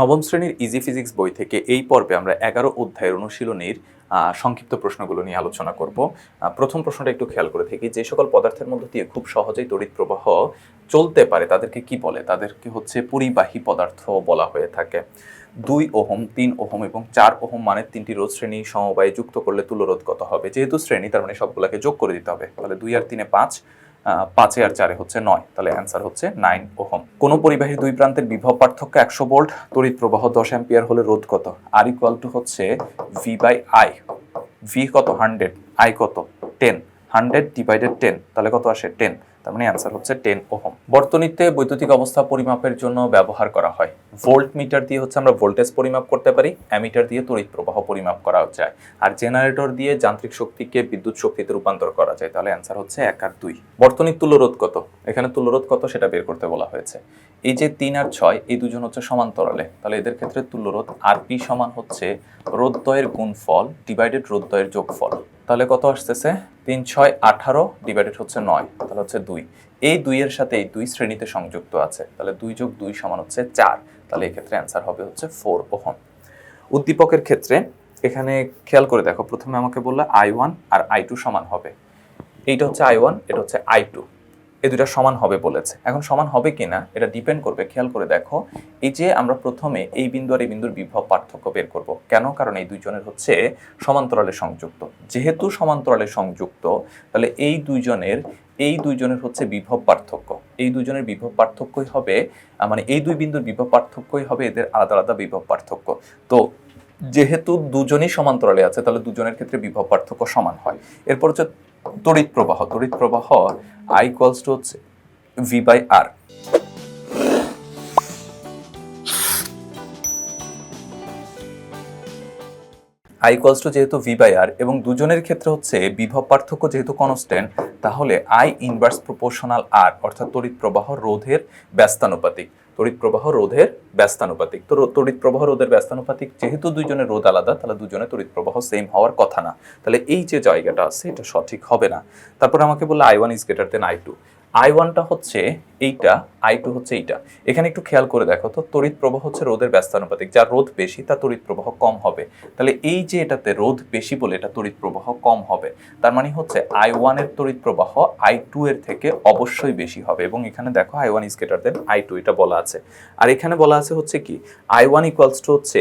নবম শ্রেণির easy physics বই থেকে এই পর্বে আমরা এগারো অধ্যায়ের অনুশীলনীর সংক্ষিপ্ত প্রশ্নগুলো নিয়ে আলোচনা করব। প্রথম প্রশ্নটা একটু খেয়াল করে থাকি যে সকল পদার্থের মধ্য দিয়ে খুব সহজেই তড়িৎ প্রবাহ চলতে পারে, তাদেরকে কি বলে? তাদেরকে হচ্ছে পরিবাহী পদার্থ বলা হয়ে থাকে। দুই ওহম, তিন ওহম এবং চার ওহম মানের তিনটি রোধ শ্রেণি সমবায়ে যুক্ত করলে তুলরোধ কত হবে? যেহেতু শ্রেণি, তার মানে সবগুলোকে যোগ করে দিতে হবে। তাহলে দুই আর তিনে পাঁচ। পাঁচে আর চারে হচ্ছে নয়। তাহলে অ্যান্সার হচ্ছে নাইন ওহম। কোন পরিবাহীর দুই প্রান্তের বিভব পার্থক্য একশো ভোল্ট, তড়িৎ প্রবাহ দশ অ্যাম্পিয়ার হলে রোধ কত? আর ইকুয়াল টু হচ্ছে ভি বাই আই ভি কত? হান্ড্রেড আই কত? টেন হান্ড্রেড ডিভাইডেড টেন, তাহলে কত আসে? টেন। তার মানে অ্যান্সার হচ্ছে টেন ওহম। বর্তনীতে বৈদ্যুতিক অবস্থা পরিমাপের জন্য ব্যবহার করা হয়। ভোল্ট মিটার দিয়ে হচ্ছে আমরা ভোল্টেজ পরিমাপ করতে পারি, অ্যামিটার দিয়ে তড়িৎ প্রবাহ পরিমাপ করা যায়। আর জেনারেটর দিয়ে যান্ত্রিক শক্তিকে বিদ্যুৎ শক্তিতে রূপান্তর করা যায়, তাহলে অ্যান্সার হচ্ছে এক আর দুই। বর্তনীর তুল্যরোধ কত? এখানে তুল্যরোধ কত সেটা বের করতে বলা হয়েছে। এই যে তিন আর ছয়, এই দুজন হচ্ছে সমান্তরালে, তাহলে এদের ক্ষেত্রে তুল্যরোধ আর পি সমান হচ্ছে রোধদ্বয়ের গুণফল ডিভাইডেড রোধদ্বয়ের যোগফল। তাহলে কত আসতেছে? তিন, ছয়, আঠারো ডিভাইডেড হচ্ছে নয়, তাহলে হচ্ছে দুই। এই দুইয়ের সাথে এই দুই শ্রেণীতে সংযুক্ত আছে, তাহলে দুই যোগ দুই সমান হচ্ছে চার, তাহলে এক্ষেত্রে অ্যান্সার হবে হচ্ছে ফোর ওহম। উদ্দীপকের ক্ষেত্রে এখানে খেয়াল করে দেখো, প্রথমে আমাকে বললে আই ওয়ান আর আই টু সমান হবে। এইটা হচ্ছে আই ওয়ান এটা হচ্ছে আই টু এই দুটা সমান হবে বলেছে। এখন সমান হবে কিনা, এটা ডিপেন্ড করবে। খেয়াল করে দেখো, এই যে আমরা প্রথমে এই বিন্দু আর এই বিন্দুর বিভব পার্থক্য বের করব। কেন? কারণ এই দুইজনের হচ্ছে সমান্তরালে সংযুক্ত। যেহেতু সমান্তরালে সংযুক্ত, তাহলে এই দুইজনের এই দুইজনের হচ্ছে বিভব পার্থক্য। এই দুইজনের বিভব পার্থক্যই হবে মানে এই দুই বিন্দুর বিভব পার্থক্যই হবে এদের আলাদা আলাদা বিভব পার্থক্য। তো যেহেতু দুজনই সমান্তরালে আছে, তাহলে দুজনের ক্ষেত্রে বিভব পার্থক্য সমান হয়। এরপর হচ্ছে তড়িৎ প্রবাহ তড়িৎ প্রবাহ আই ইকুয়ালস টু হচ্ছে V by R I equals to যেহেতু ভি বাই আর এবং দুজনের ক্ষেত্রে হচ্ছে বিভব পার্থক্য যেহেতু কনস্ট্যান্ট তাহলে আই ইনভার্স প্রপোর্শনাল আর অর্থাৎ তড়িৎ প্রবাহ রোধের ব্যস্তানুপাতিক। তড়িৎ প্রবাহ রোধের ব্যস্তানুপাতিক। তো তড়িৎ প্রবাহ রোধের ব্যস্তানুপাতিক যেহেতু দুইজনের রোধ আলাদা, তাহলে দুজনের তড়িৎ প্রবাহ সেম হওয়ার কথা না। তাহলে এই যে জায়গাটা আছে, এটা সঠিক হবে না। তারপর আমাকে বলল I one is greater than I two I ওয়ানটা হচ্ছে এইটা আই টু হচ্ছে এইটা। এখানে একটু খেয়াল করে দেখো তো, তড়িৎ প্রবাহ হচ্ছে রোদের ব্যস্তানুপাতিক। যার রোদ বেশি, তার তড়িৎ প্রবাহ কম হবে। তাহলে এই যে এটাতে রোদ বেশি বলে এটা তড়িৎ প্রবাহ কম হবে, তার মানে হচ্ছে আই ওয়ানের তড়িৎ প্রবাহ আই টু এর থেকে অবশ্যই বেশি হবে। এবং এখানে দেখো I one is greater than I two এটা বলা আছে। আর এখানে বলা আছে হচ্ছে কি? আই ওয়ান ইকুয়ালস টু হচ্ছে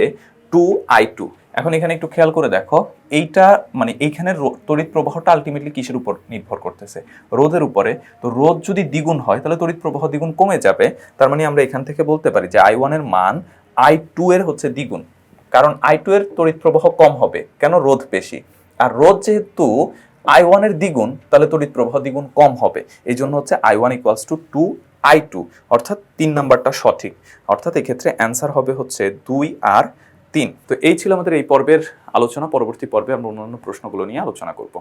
টু আই টু এখন এখানে একটু খেয়াল করে দেখো, এইটা মানে এইখানে তড়িৎ প্রবাহটা আলটিমেটলি কিসের উপর নির্ভর করতেছে? রোদের উপরে। তো রোদ যদি দ্বিগুণ হয়, তাহলে তড়িৎ প্রবাহ দ্বিগুণ কমে যাবে। তার মানে আমরা এখান থেকে বলতে পারি যে আই ওয়ানের মান আই টু এর হচ্ছে দ্বিগুণ। কারণ আই টু এর তড়িৎ প্রবাহ কম হবে। কেন? রোদ বেশি। আর রোদ যেহেতু আই ওয়ানের দ্বিগুণ, তাহলে তড়িৎ প্রবাহ দ্বিগুণ কম হবে। এই জন্য হচ্ছে I one equals to two I two অর্থাৎ তিন নাম্বারটা সঠিক। অর্থাৎ এক্ষেত্রে অ্যান্সার হবে হচ্ছে দুই আর তিন। তো এই ছিল আমাদের এই পর্বের আলোচনা। পরবর্তী পর্বে আমরা অন্যান্য প্রশ্নগুলো নিয়ে আলোচনা করব।